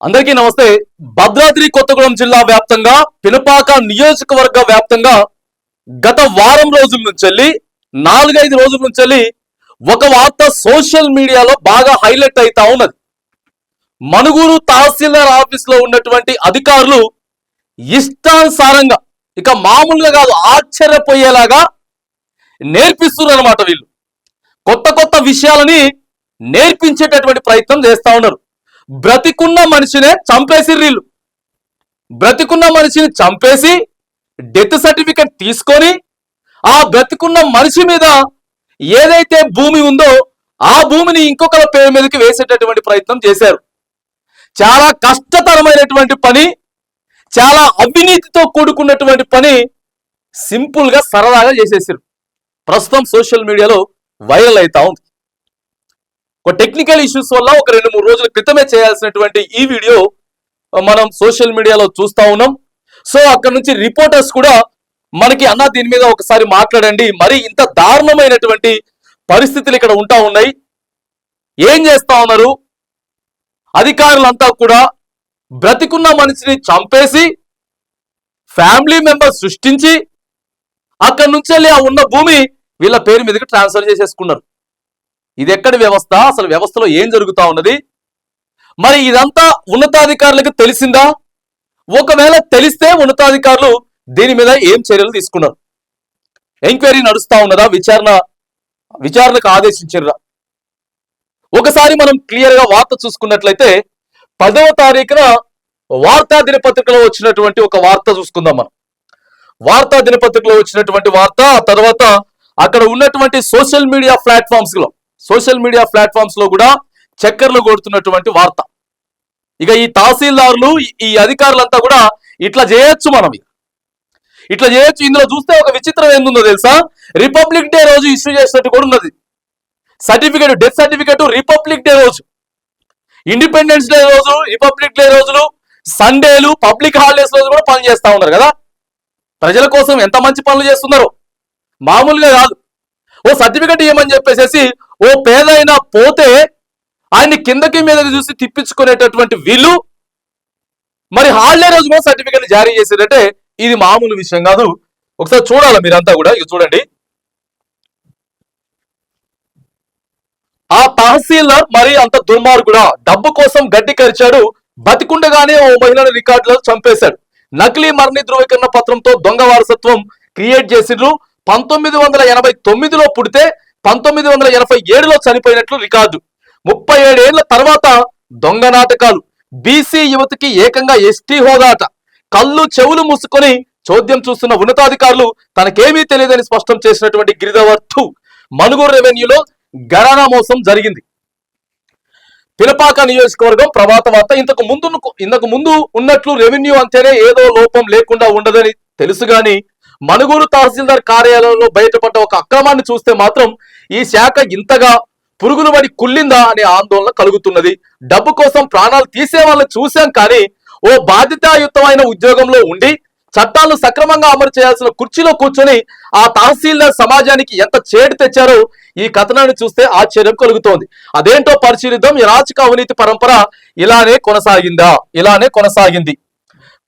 అందరికీ నమస్తే. భద్రాద్రి కొత్తగూడెం జిల్లా వ్యాప్తంగా పినపాక నియోజకవర్గ వ్యాప్తంగా గత వారం రోజుల నుంచి వెళ్ళి నాలుగైదు రోజుల నుంచి వెళ్ళి ఒక వార్త సోషల్ మీడియాలో బాగా హైలైట్ అవుతా ఉన్నది. మనుగురు తహసీల్దార్ ఆఫీస్లో ఉన్నటువంటి అధికారులు ఇష్టానుసారంగా ఇక మామూలుగా కాదు ఆశ్చర్యపోయేలాగా నేర్పిస్తున్నారు అనమాట వీళ్ళు. కొత్త కొత్త విషయాలని నేర్పించేటటువంటి ప్రయత్నం చేస్తా ఉన్నారు. బ్రతికున్న మనిషినే చంపేసి వీళ్ళు బ్రతికున్న మనిషిని చంపేసి డెత్ సర్టిఫికెట్ తీసుకొని ఆ బ్రతికున్న మనిషి మీద ఏదైతే భూమి ఉందో ఆ భూమిని ఇంకొకరి పేరు మీదకి వేసేటటువంటి ప్రయత్నం చేశారు. చాలా కష్టతరమైనటువంటి పని చాలా అవినీతితో కూడుకున్నటువంటి పని సింపుల్గా సరదాగా చేసేసారు. ప్రస్తుతం సోషల్ మీడియాలో వైరల్ అవుతా ఉంది. ఒక టెక్నికల్ ఇష్యూస్ వల్ల ఒక రెండు మూడు రోజుల క్రితమే చేయాల్సినటువంటి ఈ వీడియో మనం సోషల్ మీడియాలో చూస్తా ఉన్నాం. సో అక్కడ నుంచి రిపోర్టర్స్ కూడా మనకి అన్న దీని మీద ఒకసారి మాట్లాడండి. మరి ఇంత దారుణమైనటువంటి పరిస్థితులు ఇక్కడ ఉంటా ఉన్నాయి. ఏం చేస్తా ఉన్నారు? అధికారులంతా కూడా బ్రతికున్న మనిషిని చంపేసి ఫ్యామిలీ మెంబర్ సృష్టించి అక్కడి నుంచి వెళ్ళి ఆ ఉన్న భూమి వీళ్ళ పేరు మీదకి ట్రాన్స్ఫర్ చేసేసుకున్నారు. ఇది ఎక్కడి వ్యవస్థ? అసలు వ్యవస్థలో ఏం జరుగుతా ఉన్నది? మరి ఇదంతా ఉన్నతాధికారులకు తెలిసిందా? ఒకవేళ తెలిస్తే ఉన్నతాధికారులు దీని మీద ఏం చర్యలు తీసుకున్నారు? ఎంక్వైరీ నడుస్తా ఉన్నదా? విచారణ విచారణకు ఆదేశించరా? ఒకసారి మనం క్లియర్గా వార్త చూసుకున్నట్లయితే పదవ తారీఖున వార్తా దినపత్రికలో వచ్చినటువంటి ఒక వార్త చూసుకుందాం మనం. వార్తా దినపత్రికలో వచ్చినటువంటి వార్త ఆ తర్వాత అక్కడ ఉన్నటువంటి సోషల్ మీడియా ప్లాట్ఫామ్స్లో సోషల్ మీడియా ప్లాట్ఫామ్స్లో కూడా చక్కర్లు కొడుతున్నటువంటి వార్త. ఇక ఈ తహసీల్దారులు ఈ- అధికారులంతా కూడా ఇట్లా చేయొచ్చు మనం ఇట్లా చేయొచ్చు. ఇందులో చూస్తే ఒక విచిత్రం ఏందో తెలుసా? రిపబ్లిక్ డే రోజు ఇష్యూ చేసినట్టు కూడా ఉన్నది. Certificate death certificate republic day రోజు. ఇండిపెండెన్స్ డే రోజు రిపబ్లిక్ డే రోజులు సండేలు పబ్లిక్ హాలిడేస్ రోజు కూడా పనులు చేస్తూ ఉన్నారు కదా? ప్రజల కోసం ఎంత మంచి పనులు చేస్తున్నారు? మామూలుగా కాదు. ఓ సర్టిఫికెట్ ఇవ్వమని చెప్పేసి ఓ పేదైనా పోతే ఆయన్ని కిందకి మీదకి చూసి తిప్పించుకునేటటువంటి వీళ్ళు మరి హాలిడే రోజు కూడా సర్టిఫికెట్ జారీ చేసేదంటే ఇది మామూలు విషయం కాదు. ఒకసారి చూడాలి మీరంతా కూడా? ఇది చూడండి. ఆ తహసీల్దార్ మరి అంత దుర్మార్గుడా? డబ్బు కోసం గడ్డి కరిచాడు. బతికుండగానే ఓ మహిళను రికార్డులో చంపేశాడు. నకిలీ మరణి ధృవీకరణ పత్రంతో దొంగ వారసత్వం క్రియేట్ చేసిండ్రు. పంతొమ్మిది వందల ఎనభై తొమ్మిదిలో పుడితే పంతొమ్మిది వందల ఎనభై ఏడులో చనిపోయినట్లు రికార్డు. ముప్పై ఏడేళ్ళ తర్వాత దొంగ నాటకాలు. బీసీ యువతికి ఏకంగా ఎస్టీ హోదాట. కళ్ళు చెవులు మూసుకొని చోద్యం చూస్తున్న ఉన్నతాధికారులు తనకేమీ తెలియదని స్పష్టం చేసినటువంటి గిరిధవర్ టూ మనుగూరు రెవెన్యూలో గణన మోసం జరిగింది. పిలపాక నియోజకవర్గం ప్రభాత వార్త ఇంతకు ముందు ఇంతకు ముందు ఉన్నట్లు రెవెన్యూ అంతేనే ఏదో లోపం లేకుండా ఉండదని తెలుసు గాని మనుగూరు తహసీల్దార్ కార్యాలయంలో బయటపడ్డ ఒక అక్రమాన్ని చూస్తే మాత్రం ఈ శాఖ ఇంతగా పురుగులు పడి కుళ్ళిందా అనే ఆందోళన కలుగుతున్నది. డబ్బు కోసం ప్రాణాలు తీసే వాళ్ళని చూశాం కానీ ఓ బాధ్యతాయుతమైన ఉద్యోగంలో ఉండి చట్టాలను సక్రమంగా అమలు చేయాల్సిన కుర్చీలో కూర్చొని ఆ తహసీల్దార్ సమాజానికి ఎంత చేడు తెచ్చారో ఈ కథనాన్ని చూస్తే ఆశ్చర్యం కలుగుతోంది. అదేంటో పరిశీలిద్దాం. ఈ రాజకీయ అవినీతి పరంపర ఇలానే కొనసాగిందా? ఇలానే కొనసాగింది.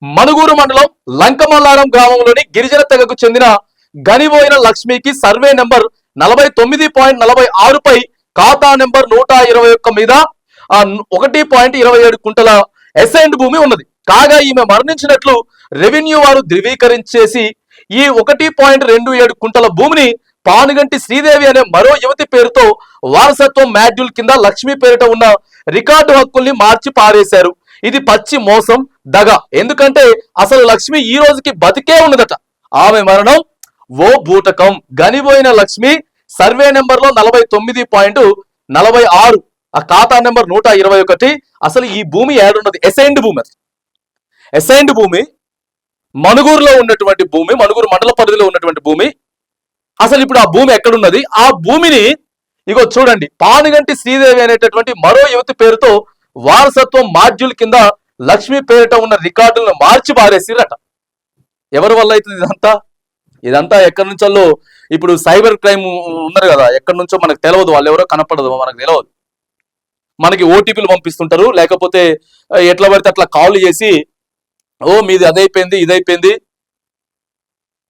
మనుగూరు మండలం లంకమల్లారం గ్రామంలోని గిరిజన తెగకు చెందిన గనిబోయిన లక్ష్మికి సర్వే నెంబర్ నలభై తొమ్మిది పాయింట్ నలభై ఆరుపై ఖాతా నెంబర్ నూట ఇరవై ఒక్క మీద ఒకటి పాయింట్ ఇరవై ఏడు కుంటల ఎసైన్డ్ భూమి ఉన్నది. కాగా ఈమె మరణించినట్లు రెవెన్యూ వారు ధృవీకరించేసి ఈ ఒకటి పాయింట్ రెండు ఏడు కుంటల భూమిని పానుగంటి శ్రీదేవి అనే మరో యువతి పేరుతో వారసత్వం మాడ్యూల్ కింద లక్ష్మి పేరిట ఉన్న రికార్డు హక్కుల్ని మార్చి పారేశారు. ఇది పచ్చి మోసం దగ. ఎందుకంటే అసలు లక్ష్మి ఈ రోజుకి బతికే ఉన్నదట. ఆమె మరణం ఓ బూటకం. గనిపోయిన లక్ష్మి సర్వే నెంబర్లో నలభై తొమ్మిది పాయింట్ నలభై ఆరు. ఆ ఖాతా నెంబర్ నూట ఇరవై ఒకటి. అసలు ఈ భూమి ఏడున్నది? ఎసైన్డ్ భూమి అది. ఎసైన్డ్ భూమి. మణుగూరులో ఉన్నటువంటి భూమి మణుగూరు మండల పరిధిలో ఉన్నటువంటి భూమి. అసలు ఇప్పుడు ఆ భూమి ఎక్కడున్నది? ఆ భూమిని ఇగో చూడండి. పానుగంటి శ్రీదేవి అనేటటువంటి మరో యువతి పేరుతో వారసత్వం మాడ్యూల్ కింద లక్ష్మి పేరిట ఉన్న రికార్డులను మార్చి పారేసిరట. ఎవరి వల్ల అవుతుంది ఇదంతా? ఇదంతా ఎక్కడి నుంచో ఇప్పుడు సైబర్ క్రైమ్ ఉన్నారు కదా ఎక్కడి నుంచో మనకు తెలియదు వాళ్ళు ఎవరో కనపడదు మనకు తెలియదు మనకి ఓటీపీలు పంపిస్తుంటారు లేకపోతే ఎట్లా పడితే అట్లా కాల్ చేసి ఓ మీది అదైపోయింది ఇదైపోయింది.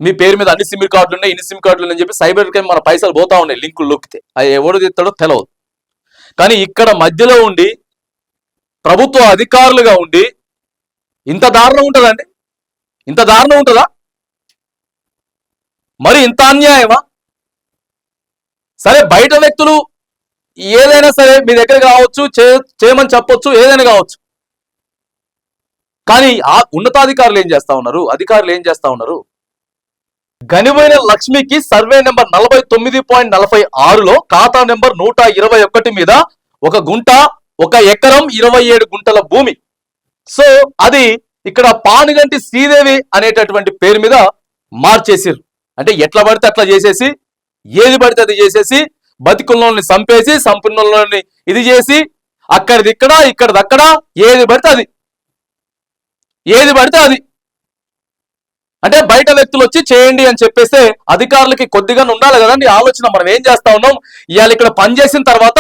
మీ పేరు మీద అన్ని సిమ్ కార్డులు ఉన్నాయి ఇన్ని సిమ్ కార్డులు ఉన్నాయని చెప్పి సైబర్ క్రైమ్ మన పైసలు పోతా ఉన్నాయి లింకులు నొక్కితే అది ఎవడు తెస్తాడో తెలియదు కానీ ఇక్కడ మధ్యలో ఉండి ప్రభుత్వ అధికారులుగా ఉండి ఇంత దారుణం ఉంటుందండి? ఇంత దారుణం ఉంటుందా? మరి ఇంత అన్యాయమా? సరే బయట వ్యక్తులు ఏదైనా సరే మీ దగ్గర కావచ్చు చే- చేయమని చెప్పొచ్చు ఏదైనా కావచ్చు. కానీ ఆ ఉన్నతాధికారులు ఏం చేస్తా ఉన్నారు? అధికారులు ఏం చేస్తా ఉన్నారు? గనిపోయిన లక్ష్మికి సర్వే నెంబర్ నలభై తొమ్మిది పాయింట్ నలభై ఆరులో ఖాతా నెంబర్ నూట ఇరవై ఒకటి మీద ఒక గుంట ఒక ఎకరం ఇరవై ఏడు గుంటల భూమి. సో అది ఇక్కడ పానుగంటి శ్రీదేవి అనేటటువంటి పేరు మీద మార్చేసిర్రు. అంటే ఎట్లా పడితే అట్లా చేసేసి ఏది పడితే అది చేసేసి బతికుల్లోని చంపేసి సంపన్నుల్లోని ఇది చేసి అక్కడిది ఇక్కడ ఇక్కడిది అక్కడ ఏది పడితే అది. ఏది పడితే అది. అంటే బయట వ్యక్తులు వచ్చి చేయండి అని చెప్పేస్తే అధికారులకి కొద్దిగా ఉండాలి కదండి. ఆలోచన మనం ఏం చేస్తా ఉన్నాం? ఇవాళ ఇక్కడ పని చేసిన తర్వాత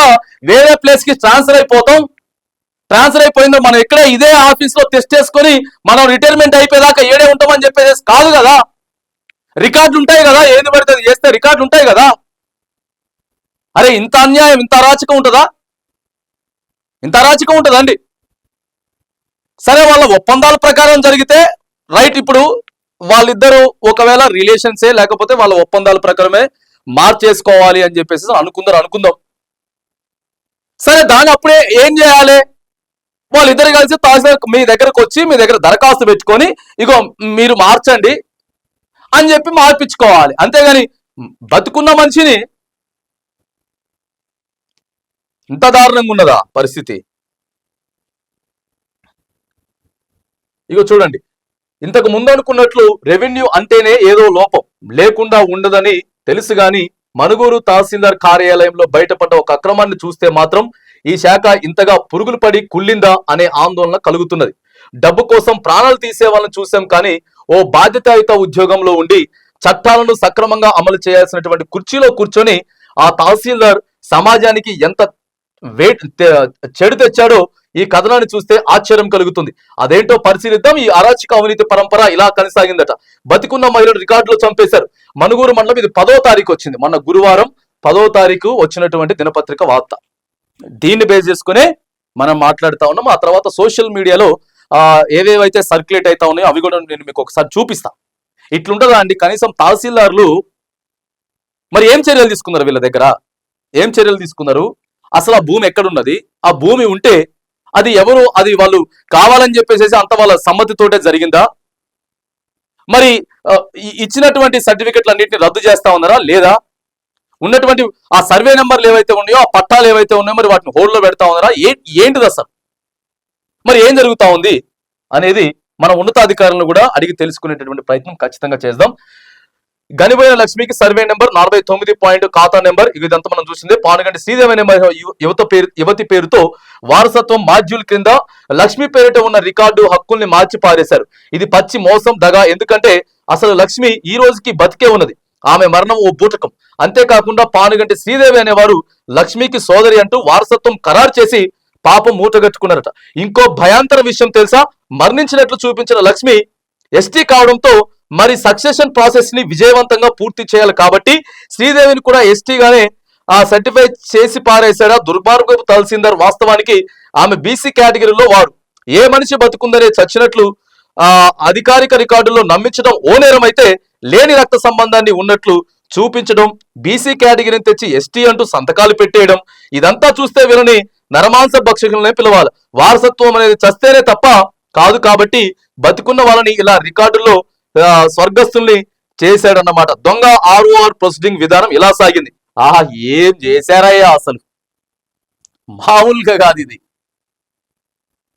వేరే ప్లేస్కి ట్రాన్స్ఫర్ అయిపోతాం. ట్రాన్స్ఫర్ అయిపోయిందో మనం ఇక్కడే ఇదే ఆఫీస్లో టెస్ట్ చేసుకొని మనం రిటైర్మెంట్ అయిపోయేదాకా ఏడే ఉంటామని చెప్పేసి కాదు కదా. రికార్డులు ఉంటాయి కదా. ఏది పడితే చేస్తే రికార్డులు ఉంటాయి కదా. అరే ఇంత అన్యాయం ఇంత అరాచకం ఉంటుందా? ఇంత అరాచకం ఉంటుందండి సరే వాళ్ళ ఒప్పందాల ప్రకారం జరిగితే రైట్ ఇప్పుడు వాళ్ళిద్దరూ ఒకవేళ రిలేషన్సే లేకపోతే వాళ్ళ ఒప్పందాల ప్రకారమే మార్చేసుకోవాలి అని చెప్పేసి అనుకుందరు అనుకుందాం సరే దాని అప్పుడే ఏం చేయాలి? వాళ్ళిద్దరు కలిసి తహసీల్దార్ మీ దగ్గరకు వచ్చి మీ దగ్గర దరఖాస్తు పెట్టుకొని ఇగో మీరు మార్చండి అని చెప్పి మార్పించుకోవాలి. అంతేగాని బతుకున్న మనిషిని ఇంత దారుణంగా ఉన్నదా పరిస్థితి? ఇగో చూడండి. ఇంతకు ముందు అనుకున్నట్లు రెవెన్యూ అంటేనే ఏదో లోపం లేకుండా ఉండదని తెలుసు గాని మనుగూరు తహసీల్దార్ కార్యాలయంలో బయటపడ్డ ఒక అక్రమాన్ని చూస్తే మాత్రం ఈ శాఖ ఇంతగా పురుగులు పడి కుళ్ళిందా అనే ఆందోళన కలుగుతున్నది. డబ్బు కోసం ప్రాణాలు తీసే వాళ్ళని చూసాం కానీ ఓ బాధ్యతాయుత ఉద్యోగంలో ఉండి చట్టాలను సక్రమంగా అమలు చేయాల్సినటువంటి కుర్చీలో కూర్చొని ఆ తహసీల్దార్ సమాజానికి ఎంత వేట్ చెడు తెచ్చాడో ఈ కథనాన్ని చూస్తే ఆశ్చర్యం కలుగుతుంది. అదేంటో పరిశీలిద్దాం. ఈ అరాచక అవినీతి పరంపర ఇలా కొనసాగిందట. బతికున్న మహిళలు రికార్డులు చంపేశారు. మనుగూరు మండలం ఇది పదో తారీఖు వచ్చింది. మొన్న గురువారం పదో తారీఖు వచ్చినటువంటి దినపత్రిక వార్త. దీన్ని బేస్ చేసుకునే మనం మాట్లాడుతా ఉన్నాం. ఆ తర్వాత సోషల్ మీడియాలో ఆ ఏవేవైతే సర్క్యులేట్ అవుతా ఉన్నాయో అవి కూడా నేను మీకు ఒకసారి చూపిస్తా. ఇట్లుంటదా అండి? కనీసం తహసీల్దార్లు మరి ఏం చర్యలు తీసుకున్నారు వీళ్ళ దగ్గర? ఏం చర్యలు తీసుకున్నారు? అసలు ఆ భూమి ఎక్కడున్నది? ఆ భూమి ఉంటే అది ఎవరు? అది వాళ్ళు కావాలని చెప్పేసి అంత వాళ్ళ సమ్మతితోటే జరిగిందా? మరి ఈ- ఇచ్చినటువంటి సర్టిఫికెట్లు అన్నింటిని రద్దు చేస్తా ఉన్నారా? లేదా? ఉన్నటువంటి ఆ సర్వే నెంబర్లు ఏవైతే ఉన్నాయో ఆ పట్టాలు ఏవైతే ఉన్నాయో మరి వాటిని హోల్డ్లో పెడతా ఉన్నారా? ఏ ఏంటిది అసలు? మరి ఏం జరుగుతా ఉంది? అనేది మన ఉన్నతాధికారులను కూడా అడిగి తెలుసుకునేటటువంటి ప్రయత్నం ఖచ్చితంగా చేద్దాం. గనిపోయిన లక్ష్మికి సర్వే నెంబర్ నలభై తొమ్మిది పాయింట్ ఖాతా నెంబర్. ఇదంతా మనం చూసింది. పానుగంటి శ్రీదేవి అనే యువత పేరు యువతి పేరుతో వారసత్వం మాడ్యూల్ క్రింద లక్ష్మి పేరిట ఉన్న రికార్డు హక్కుల్ని మార్చి పారేశారు. ఇది పచ్చి మోసం దగా. ఎందుకంటే అసలు లక్ష్మి ఈ రోజుకి బతికే ఉన్నది. ఆమె మరణం ఓ బూటకం. అంతేకాకుండా పానుగంటి శ్రీదేవి అనేవారు లక్ష్మికి సోదరి అంటూ వారసత్వం ఖరారు చేసి పాపం మూటగట్టుకున్నారట. ఇంకో భయాంతర విషయం తెలుసా? మరణించినట్లు చూపించిన లక్ష్మి ఎస్టీ కావడంతో మరి సక్సెషన్ ప్రాసెస్ని విజయవంతంగా పూర్తి చేయాలి కాబట్టి శ్రీదేవిని కూడా ఎస్టీగానే ఆ సర్టిఫై చేసి పారేశాడా. దుర్మార్గపు తహసీల్దార్ వాస్తవానికి ఆమె బీసీ కేటగిరీలో వాడు. ఏ మనిషి బతుకుందనే చచ్చినట్లు ఆ అధికారిక రికార్డుల్లో నమ్మించడం ఓ నేరం అయితే లేని రక్త సంబంధాన్ని ఉన్నట్లు చూపించడం బీసీ కేటగిరీని తెచ్చి ఎస్టీ అంటూ సంతకాలు పెట్టేయడం ఇదంతా చూస్తే వీళ్ళని నరమాంస భక్షకులనే పిలవాలి. వారసత్వం అనేది చస్తేనే తప్ప కాదు కాబట్టి బతుకున్న వాళ్ళని ఇలా రికార్డుల్లో స్వర్గస్థుల్ని చేశాడన్నమాట. దొంగ ఆర్ఓఆర్ ప్రొసీడింగ్ విధానం ఇలా సాగింది. ఆహా ఏం చేశారయ్యా అసలు? మామూలుగా కాదు ఇది.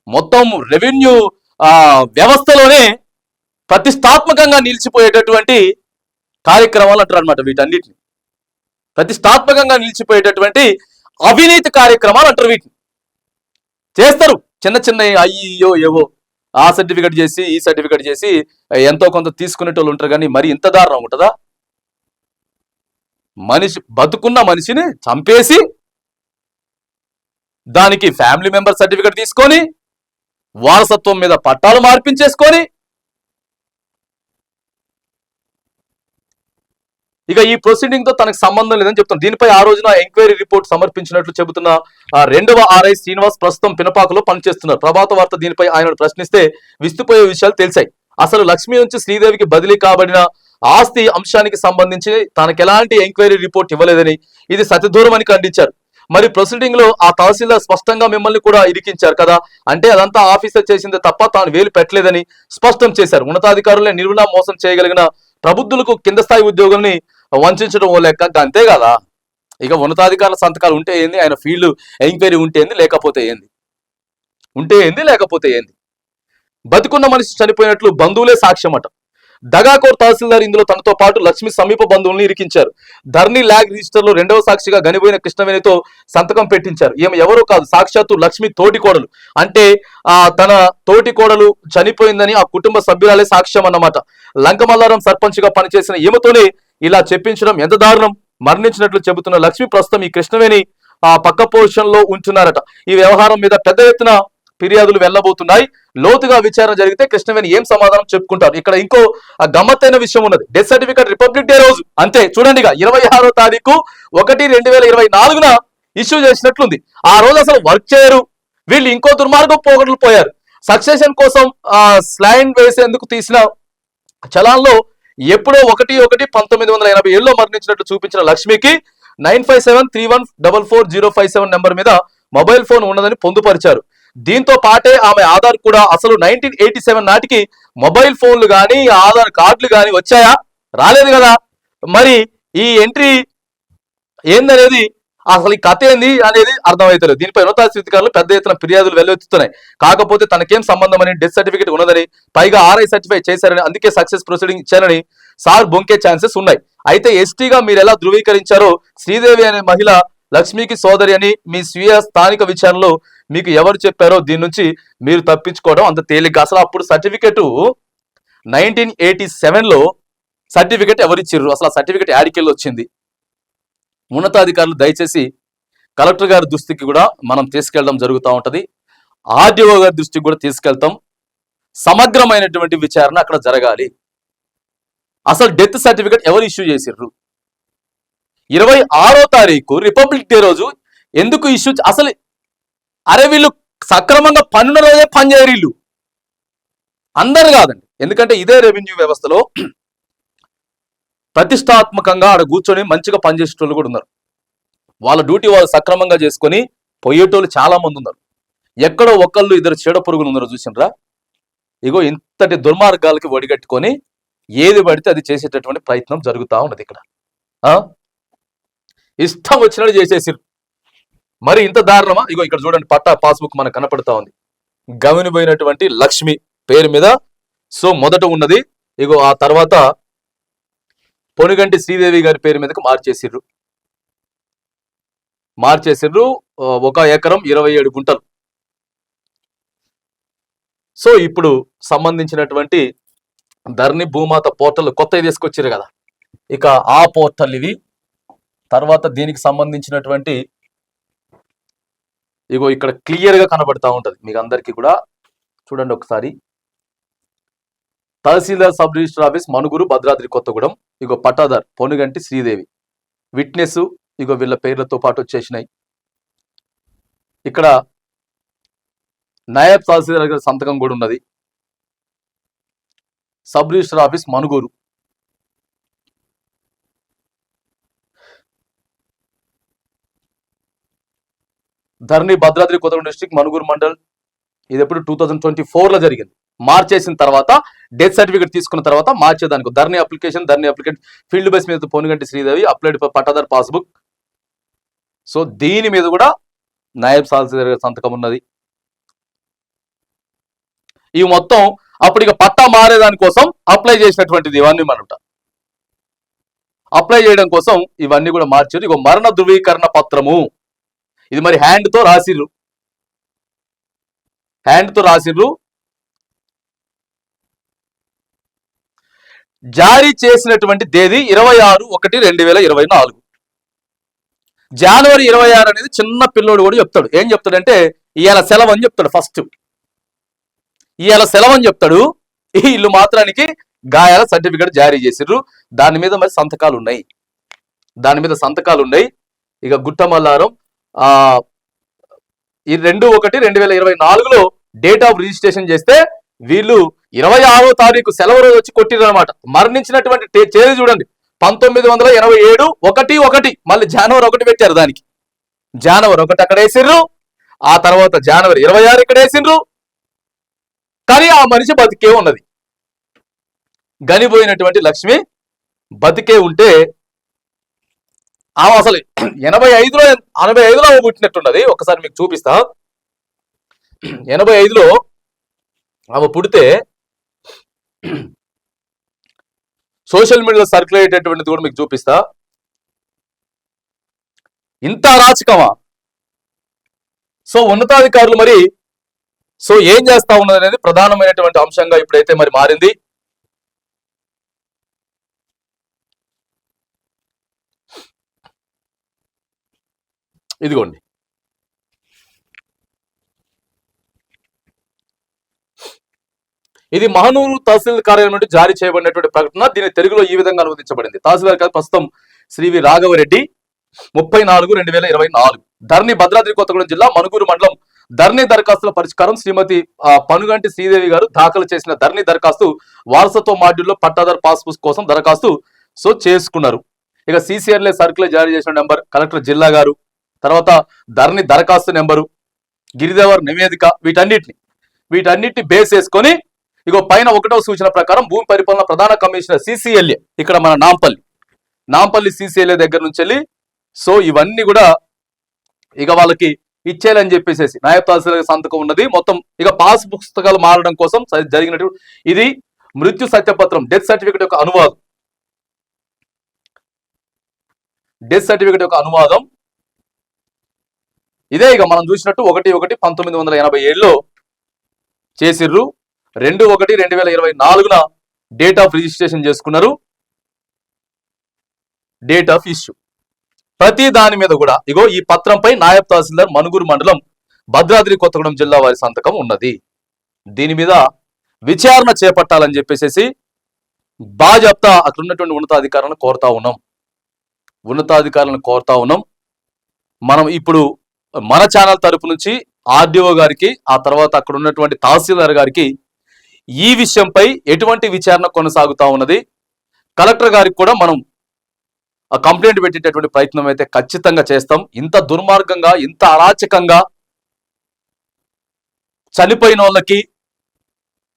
మొత్తం రెవెన్యూ వ్యవస్థలోనే ప్రతిష్టాత్మకంగా నిలిచిపోయేటటువంటి కార్యక్రమాలు అంటారు అనమాట వీటన్నిటిని. ప్రతిష్టాత్మకంగా నిలిచిపోయేటటువంటి అవినీతి కార్యక్రమాలు అంటారు వీటిని. చేస్తారు. చిన్న చిన్న అయ్యో ఏవో. ఆ సర్టిఫికేట్ చేసి ఈ సర్టిఫికేట్ చేసి ఎంతో కొంత తీసుకునేటోళ్ళు ఉంటారు కానీ మరి ఇంత దారుణం ఉంటుందా? మనిషి బతుకున్న మనిషిని చంపేసి దానికి ఫ్యామిలీ మెంబర్ సర్టిఫికేట్ తీసుకొని వారసత్వం మీద పట్టాలు మార్పించేసుకొని ఇక ఈ ప్రొసీడింగ్తో తనకు సంబంధం లేదని చెప్తాను దీనిపై ఆ రోజున ఎంక్వైరీ రిపోర్ట్ సమర్పించినట్లు చెబుతున్న రెండవ ఆర్ఐ శ్రీనివాస్ ప్రస్తుతం పినపాకలో పనిచేస్తున్నారు. ప్రభాత వార్త దీనిపై ఆయన ప్రశ్నిస్తే విస్తుపోయే విషయాలు తెలిసాయి. అసలు లక్ష్మి నుంచి శ్రీదేవికి బదిలీ కాబడిన ఆస్తి అంశానికి సంబంధించి తనకు ఎలాంటి ఎంక్వైరీ రిపోర్ట్ ఇవ్వలేదని ఇది సతిదూరం అని ఖండించారు. మరి ప్రొసీడింగ్లో ఆ తహసీల్దార్ స్పష్టంగా మిమ్మల్ని కూడా ఇరికించారు కదా? అంటే అదంతా ఆఫీసర్ చేసిందే తప్ప తాను వేలు పెట్టలేదని స్పష్టం చేశారు. ఉన్నతాధికారులే నిర్వహణ మోసం చేయగలిగిన ప్రబుద్ధులకు కింద స్థాయి ఉద్యోగుల్ని వంచడం ఓ లెక్క. అంతే కదా? ఇక ఉన్నతాధికారుల సంతకాలు ఉంటే ఏంది? ఆయన ఫీల్డ్ ఎంక్వైరీ ఉంటే ఏంది? లేకపోతే ఏంది? ఉంటే ఏంది? లేకపోతే ఏంది? బతుకున్న మనిషి చనిపోయినట్లు బంధువులే సాక్ష్యం అట దగాకోర్ తహసీల్దార్ ఇందులో తనతో పాటు లక్ష్మి సమీప బంధువుల్ని ఇరికించారు. ధర్ని ల్యాగ్ రిజిస్టర్లో రెండవ సాక్షిగా గనిపోయిన కృష్ణవేణితో సంతకం పెట్టించారు. ఈమె ఎవరో కాదు. సాక్షాత్తు లక్ష్మి తోటి కోడలు అంటే ఆ తన తోటి కోడలు చనిపోయిందని ఆ కుటుంబ సభ్యురాలే సాక్ష్యం అన్నమాట లంకమల్లారం సర్పంచ్గా పనిచేసిన ఈమెతోనే ఇలా చెప్పించడం ఎంత దారుణం? మరణించినట్లు చెబుతున్న లక్ష్మి ప్రస్తుతం ఈ కృష్ణవేణి ఆ పక్క పొజిషన్లో ఉంటున్నారట. ఈ వ్యవహారం మీద పెద్ద ఎత్తున ఫిర్యాదులు వెళ్ళబోతున్నాయి. లోతుగా విచారణ జరిగితే కృష్ణవేణి ఏం సమాధానం చెప్పుకుంటారు? ఇక్కడ ఇంకో గమ్మత్తైన విషయం ఉన్నది. డెత్ సర్టిఫికేట్ రిపబ్లిక్ డే రోజు. అంతే చూడండి ఇక. ఇరవై ఆరో తారీఖు ఒకటి రెండు వేల ఇరవై నాలుగున ఇష్యూ చేసినట్లుంది. ఆ రోజు అసలు వర్క్ చేయరు. వీళ్ళు ఇంకో దుర్మార్గం పోగొట్లు పోయారు. సక్సెషన్ కోసం ఆ స్లైన్ వేసేందుకు తీసిన చలాన్లో ఎప్పుడో ఒకటి ఒకటి పంతొమ్మిది వందల ఎనభై ఏడులో మరణించినట్లు చూపించిన లక్ష్మికి nine five seven three one double four zero five seven number మీద మొబైల్ ఫోన్ ఉన్నదని పొందుపరిచారు. దీంతో పాటే ఆమె ఆధార్ కూడా అసలు నైన్టీన్ ఎయిటీ సెవెన్ నాటికి మొబైల్ ఫోన్లు కానీ ఆధార్ కార్డులు కానీ వచ్చాయా? రాలేదు కదా. మరి ఈ ఎంట్రీ ఏందనేది అసలు ఈ కథ ఏంది అనేది అర్థమవుతలేదు. దీనిపై ఉన్నతాధికారులు పెద్ద ఎత్తున ఫిర్యాదులు వెల్లువెత్తుతున్నాయి. కాకపోతే తనకేం సంబంధం అని డెత్ సర్టిఫికేట్ ఉన్నదని పైగా ఆర్ఐ సర్టిఫై చేశారని అందుకే సక్సెస్ ప్రొసీడింగ్ ఇచ్చారని సార్ బొంకే ఛాన్సెస్ ఉన్నాయి. అయితే ఎస్టీగా మీరు ఎలా ధృవీకరించారో శ్రీదేవి అనే మహిళ లక్ష్మికి సోదరి అని మీ స్వీయ స్థానిక విచారణలో మీకు ఎవరు చెప్పారో దీని నుంచి మీరు తప్పించుకోవడం అంత తేలిగ్గా. అసలు అప్పుడు సర్టిఫికెట్ నైన్టీన్ ఎయిటీ సెవెన్లో సర్టిఫికెట్ ఎవరిచ్చిర్రు? అసలు ఆ సర్టిఫికెట్ యాడికెళ్ళి వచ్చింది? ఉన్నతాధికారులు దయచేసి కలెక్టర్ గారి దృష్టికి కూడా మనం తీసుకెళ్ళడం జరుగుతూ ఉంటుంది. ఆర్డీఓ గారి దృష్టికి కూడా తీసుకెళ్తాం. సమగ్రమైనటువంటి విచారణ అక్కడ జరగాలి. అసలు డెత్ సర్టిఫికెట్ ఎవరు ఇష్యూ చేసిర్రు? ఇరవై ఆరో తారీఖు రిపబ్లిక్ డే రోజు ఎందుకు ఇష్యూ అసలు అరే వీళ్ళు సక్రమంగా పన్నుల రోజే పనిచేయరు వీళ్ళు. అందరు కాదండి. ఎందుకంటే ఇదే రెవెన్యూ వ్యవస్థలో ప్రతిష్టాత్మకంగా ఆడ కూర్చొని మంచిగా పనిచేసేటోళ్ళు కూడా ఉన్నారు. వాళ్ళ డ్యూటీ వాళ్ళు సక్రమంగా చేసుకొని పోయేటోళ్ళు చాలా మంది ఉన్నారు. ఎక్కడో ఒకళ్ళు ఇద్దరు చీడ పురుగులు ఉన్నారు చూసినరా ఇగో ఇంతటి దుర్మార్గాలకి ఒడిగట్టుకొని ఏది పడితే అది చేసేటటువంటి ప్రయత్నం జరుగుతూ ఉన్నది ఇక్కడ. ఆ? ఇష్టం వచ్చినట్టు చేసేసిరు మరి ఇంత దారుణమా? ఇగో ఇక్కడ చూడండి పట్టా పాస్బుక్ మనకు కనపడతా ఉంది. గమనిపోయినటువంటి లక్ష్మి పేరు మీద సో మొదట ఉన్నది. ఇగో ఆ తర్వాత పొనుగంటి శ్రీదేవి గారి పేరు మీదకు మార్చేసిర్రు. మార్చేసిర్రు ఒక ఎకరం ఇరవై ఏడు గుంటలు. సో ఇప్పుడు సంబంధించినటువంటి ధరణి భూమాత పోర్టల్ కొత్తవి తీసుకొచ్చారు కదా. ఇక ఆ పోర్టల్ ఇవి తర్వాత దీనికి సంబంధించినటువంటి ఇగో ఇక్కడ క్లియర్గా కనబడతా ఉంటుంది మీకు అందరికీ కూడా. చూడండి ఒకసారి. Tahsildar sub register office Manuguru Bhadradri Kothagudem. ఇగో పట్టాదార్ పొనుగంటి శ్రీదేవి. విట్నెస్ ఇగో వీళ్ళ పేర్లతో పాటు వచ్చేసినాయి. ఇక్కడ నాయబ్ తహసీల్దార్ గారి సంతకం కూడా ఉన్నది. Sub register office Manuguru Dharani Bhadradri Kothagudem district Manuguru mandal ఇది ఎప్పుడు టూ థౌజండ్ ట్వంటీ ఫోర్లో జరిగింది మార్చేసిన తర్వాత డెత్ సర్టిఫికేట్ తీసుకున్న తర్వాత మార్చేదానికి. Dharani application Dharani అప్లికేట్ field base మీద Ponuganti Sridevi applied for pattadar passbook so దీని మీద కూడా నాయబ్ తహసీల్దార్ సంతకం ఉన్నది. ఇవి మొత్తం అప్పుడు ఇక పట్టా మారేదాని కోసం అప్లై చేసినటువంటిది ఇవన్నీ మనట. అప్లై చేయడం కోసం ఇవన్నీ కూడా మార్చారు. ఇక మరణ ధృవీకరణ పత్రము. ఇది మరి హ్యాండ్తో రాసిరు రాసిర్రు. హ్యాండ్తో రాసిర్రు జారీ చేసినటువంటి తేదీ ఇరవై ఆరు ఒకటి రెండు వేల ఇరవై నాలుగు. జనవరి ఇరవై ఆరు అనేది చిన్న పిల్లోడు కూడా చెప్తాడు. ఏం చెప్తాడంటే ఇవాళ సెలవు అని చెప్తాడు ఫస్ట్. ఇవాళ సెలవు అని చెప్తాడు. ఈ ఇల్లు మాత్రానికి గాయాల సర్టిఫికేట్ జారీ చేసిర్రు. దాని మీద మరి సంతకాలు ఉన్నాయి దాని మీద సంతకాలు ఉన్నాయి ఇక గుట్టమల్లారం ఆ ఈ రెండు ఒకటి రెండు వేల ఇరవై నాలుగులో డేట్ ఆఫ్ రిజిస్ట్రేషన్ చేస్తే వీళ్ళు ఇరవై ఆరో తారీఖు సెలవు రోజు వచ్చి కొట్టిర్రు అనమాట మరణించినటువంటి టే- చూడండి. పంతొమ్మిది వందల ఎనభై ఏడు ఒకటి ఒకటి. మళ్ళీ జనవరి ఒకటి పెట్టారు దానికి. జనవరి ఒకటి అక్కడ వేసిర్రు. ఆ తర్వాత జనవరి ఇరవై ఆరు ఇక్కడ వేసిండ్రు కానీ ఆ మనిషి బతికే ఉన్నది. గనిపోయినటువంటి లక్ష్మి బతికే ఉంటే ఆమె అసలు ఎనభై ఐదులో ఎనభై ఐదులో ఆమె పుట్టినట్టున్నది ఒకసారి మీకు చూపిస్తా. ఎనభై ఐదులో ఆమె పుడితే సోషల్ మీడియాలో సర్క్యులేట్ అయ్యేటటువంటిది కూడా మీకు చూపిస్తా. ఇంత అరాచకమా? సో ఉన్నతాధికారులు మరి సో ఏం చేస్తా ఉన్నది అనేది ప్రధానమైనటువంటి అంశంగా ఇప్పుడైతే మరి మారింది. ఇదిగోండి. ఇది మహనూరు తహసీల్ కార్యాలయం నుండి జారీ చేయబడినటువంటి ప్రకటన. దీని తెలుగులో ఈ విధంగా అనువదించబడింది. తహసీల్దార్ గారు ప్రస్తుతం శ్రీ వి రాఘవరెడ్డి ముప్పై నాలుగు రెండు వేల ఇరవై నాలుగు. ధర్ని భద్రాద్రి కొత్తగూడెం జిల్లా మనుగూరు మండలం ధర్ని దరఖాస్తుల పరిష్కారం శ్రీమతి పనుగంటి శ్రీదేవి గారు దాఖలు చేసిన ధర్ని దరఖాస్తు వారసత్వ మాడ్యూల్లో పట్టాదారు పాస్బుక్ కోసం దరఖాస్తు సో చేసుకున్నారు. ఇక సీసీఆర్లే సర్కులర్ జారీ చేసిన నెంబర్ కలెక్టర్ జిల్లా గారు. తర్వాత ధర్ని దరఖాస్తు నెంబరు గిరిదేవర్ నివేదిక వీటన్నిటిని వీటన్నిటిని బేస్ చేసుకొని ఇగో పైన ఒకటో సూచన ప్రకారం భూమి పరిపాలన ప్రధాన కమిషనర్ సిసిఎల్ఏ ఇక్కడ మన నాంపల్లి నాంపల్లి సిసిఎల్ఏ దగ్గర నుంచి వెళ్ళి సో ఇవన్నీ కూడా ఇక వాళ్ళకి ఇచ్చేయాలని చెప్పేసి నాయబ్ తహసీల్దార్ సంతకం ఉన్నది. మొత్తం ఇక పాస్ పుస్తకాలు మారడం కోసం జరిగినట్టు ఇది మృత్యు సత్యపత్రం డెత్ సర్టిఫికేట్ యొక్క అనువాదం. డెత్ సర్టిఫికేట్ యొక్క అనువాదం. ఇదే ఇక మనం చూసినట్టు ఒకటి ఒకటి పంతొమ్మిది వందల ఎనభై ఏడులో చేసిర్రు. రెండు ఒకటి రెండు వేల ఇరవై నాలుగున డేట్ ఆఫ్ రిజిస్ట్రేషన్ చేసుకున్నారు. డేట్ ఆఫ్ ఇష్యూ ప్రతి దాని మీద కూడా ఇగో ఈ పత్రంపై నాయబ్ తహసీల్దార్ మనుగురు మండలం భద్రాద్రి కొత్తగూడెం జిల్లా వారి సంతకం ఉన్నది. దీని మీద విచారణ చేపట్టాలని చెప్పేసి బాజప్తా అక్కడ ఉన్నటువంటి ఉన్నతాధికారులను కోరుతా ఉన్నాం. ఉన్నతాధికారులను కోరుతా ఉన్నాం. మనం ఇప్పుడు మన ఛానల్ తరపు నుంచి ఆర్డీఓ గారికి ఆ తర్వాత అక్కడ ఉన్నటువంటి తహసీల్దార్ గారికి ఈ విషయంపై ఎటువంటి విచారణ కొనసాగుతా ఉన్నది? కలెక్టర్ గారికి కూడా మనం ఆ కంప్లైంట్ పెట్టేటటువంటి ప్రయత్నం అయితే ఖచ్చితంగా చేస్తాం. ఇంత దుర్మార్గంగా ఇంత అరాచకంగా చనిపోయిన వాళ్ళకి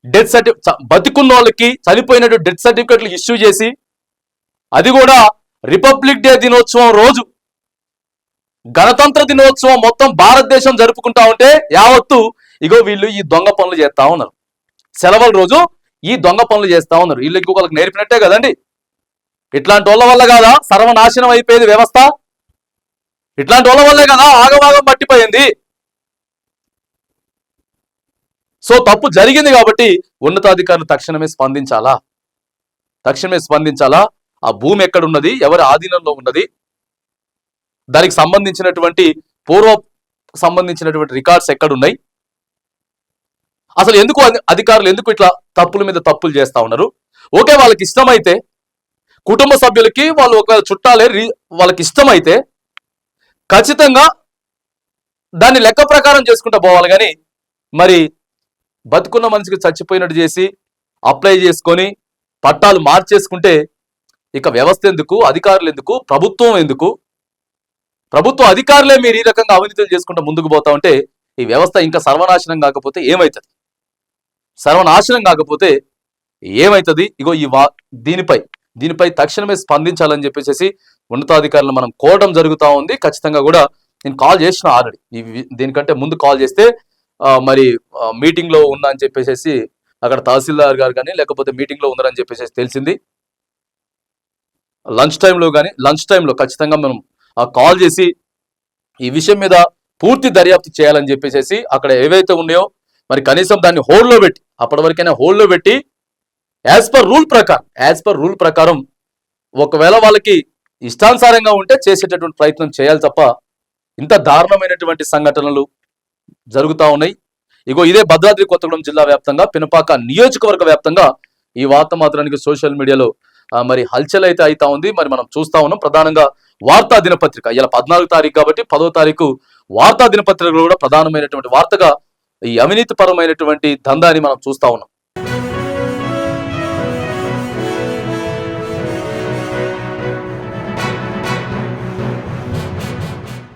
డెత్ సర్టిఫికేట్ బతికున్న వాళ్ళకి చనిపోయినట్టు డెత్ సర్టిఫికెట్లు ఇష్యూ చేసి అది కూడా రిపబ్లిక్ డే దినోత్సవం రోజు గణతంత్ర దినోత్సవం మొత్తం భారతదేశం జరుపుకుంటా ఉంటే యావత్తు ఇగో వీళ్ళు ఈ దొంగ పనులు చేస్తా ఉన్నారు. సెలవుల రోజు ఈ దొంగ పనులు చేస్తా ఉన్నారు. వీళ్ళు ఇంకొకరికి నేర్పినట్టే కదండి. ఇట్లాంటి వాళ్ళ వల్ల కాదా? సర్వనాశనం అయిపోయేది వ్యవస్థ. ఇట్లాంటి వాళ్ళ వల్లే కదా ఆగమాగం పట్టిపోయింది. సో తప్పు జరిగింది కాబట్టి ఉన్నతాధికారులు తక్షణమే స్పందించాలా? తక్షణమే స్పందించాలా? ఆ భూమి ఎక్కడున్నది? ఎవరి ఆధీనంలో ఉన్నది? దానికి సంబంధించినటువంటి పూర్వ సంబంధించినటువంటి రికార్డ్స్ ఎక్కడున్నాయి? అసలు ఎందుకు అధికారులు ఎందుకు ఇట్లా తప్పుల మీద తప్పులు చేస్తా ఉన్నారు? ఓకే వాళ్ళకి ఇష్టమైతే కుటుంబ సభ్యులకి వాళ్ళు ఒకవేళ చుట్టాలే రీ- వాళ్ళకి ఇష్టమైతే ఖచ్చితంగా దాన్ని లెక్క ప్రకారం చేసుకుంటూ పోవాలి కానీ మరి బతుకున్న మనిషికి చచ్చిపోయినట్టు చేసి అప్లై చేసుకొని పట్టాలు మార్చేసుకుంటే ఇక వ్యవస్థ ఎందుకు అధికారులు ఎందుకు ప్రభుత్వం ఎందుకు ప్రభుత్వ అధికారులే మీరు ఈ రకంగా అవినీతులు చేసుకుంటూ ముందుకు పోతా ఉంటే ఈ వ్యవస్థ ఇంకా సర్వనాశనం కాకపోతే ఏమవుతుంది సర్వనాశనం కాకపోతే ఏమవుతుంది ఇగో ఈ వా దీనిపై దీనిపై తక్షణమే స్పందించాలని చెప్పేసి ఉన్నతాధికారులను మనం కోరడం జరుగుతూ ఉంది. ఖచ్చితంగా కూడా నేను కాల్ చేసిన ఆల్రెడీ. ఈ దీనికంటే ముందు కాల్ చేస్తే మరి మీటింగ్లో ఉందా అని చెప్పేసి అక్కడ తహసీల్దార్ గారు కానీ లేకపోతే మీటింగ్లో ఉందని చెప్పేసి తెలిసింది. లంచ్ టైంలో కానీ లంచ్ టైంలో ఖచ్చితంగా మనం కాల్ చేసి ఈ విషయం మీద పూర్తి దర్యాప్తు చేయాలని చెప్పేసి అక్కడ ఏవైతే ఉన్నాయో మరి కనీసం దాన్ని హోల్డ్లో పెట్టి అప్పటి వరకైనా హోల్డ్లో పెట్టి యాజ్ పర్ రూల్ ప్రకారం యాజ్ పర్ రూల్ ప్రకారం ఒకవేళ వాళ్ళకి ఇష్టానుసారంగా ఉంటే చేసేటటువంటి ప్రయత్నం చేయాలి తప్ప ఇంత దారుణమైనటువంటి సంఘటనలు జరుగుతూ ఉన్నాయి. ఇగో ఇదే భద్రాద్రి కొత్తగూడెం జిల్లా వ్యాప్తంగా పినపాక నియోజకవర్గ వ్యాప్తంగా ఈ వార్త మాత్రానికి సోషల్ మీడియాలో మరి హల్చల్ అయితే అవుతా ఉంది. మరి మనం చూస్తా ఉన్నాం. ప్రధానంగా వార్తా దినపత్రిక. ఇలా పద్నాలుగు తారీఖు కాబట్టి పదో తారీఖు వార్తా దినపత్రికలో కూడా ప్రధానమైనటువంటి వార్తగా ఈ అవినీతి పరమైనటువంటి దందాన్ని మనం చూస్తా ఉన్నాం.